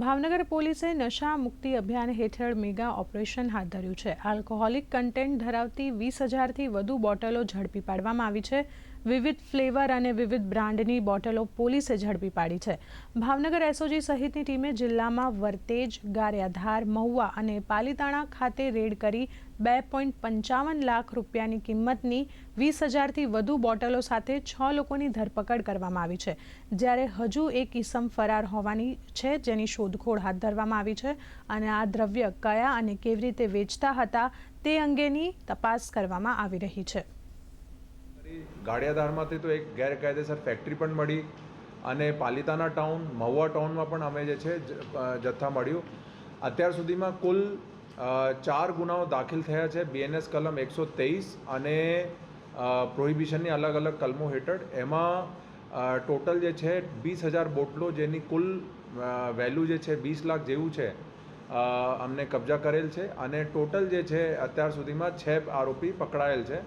ભાવનગર પોલીસે નશા મુક્તિ અભિયાન હેઠળ મેગા ઓપરેશન હાથ ધર્યું છે. આલ્કોહોલિક કન્ટેન્ટ ધરાવતી વીસ હજારથી વધુ બોટલો ઝડપી પાડવામાં આવી છે. વિવિધ ફ્લેવર અને વિવિધ બ્રાન્ડની બોટલો પોલીસે ઝડપી પાડી છે. ભાવનગર એસઓજી સહિતની ટીમે જિલ્લામાં વરતેજ, ગારિયાધાર, મહુવા અને પાલીતાણા ખાતે રેડ કરી બે પોઈન્ટ પંચાવન લાખ રૂપિયાની કિંમતની વીસ હજારથી વધુ બોટલો સાથે છ લોકોની ધરપકડ કરવામાં આવી છે. જ્યારે હજુ એક ઇસમ ફરાર હોવાની છે જેની શોધખોળ હાથ ધરવામાં આવી છે અને આ દ્રવ્ય કયા અને કેવી રીતે વેચતા હતા તે અંગેની તપાસ કરવામાં આવી રહી છે. ગાડિયાધારમાંથી તો એક ગેરકાયદેસર ફેક્ટરી પણ મળી અને પાલિતાના ટાઉન મહુવા ટાઉનમાં પણ અમે જે છે જથ્થા મળ્યું. અત્યાર સુધીમાં કુલ ચાર ગુનાઓ દાખલ થયા છે. બીએનએસ કલમ એકસો તેવીસ અને પ્રોહિબિશનની અલગ અલગ કલમો હેઠળ. એમાં ટોટલ જે છે વીસ હજાર બોટલો જેની કુલ વેલ્યુ જે છે વીસ લાખ જેવું છે અમને કબજા કરેલ છે. અને ટોટલ જે છે અત્યાર સુધીમાં છ આરોપી પકડાયેલ છે.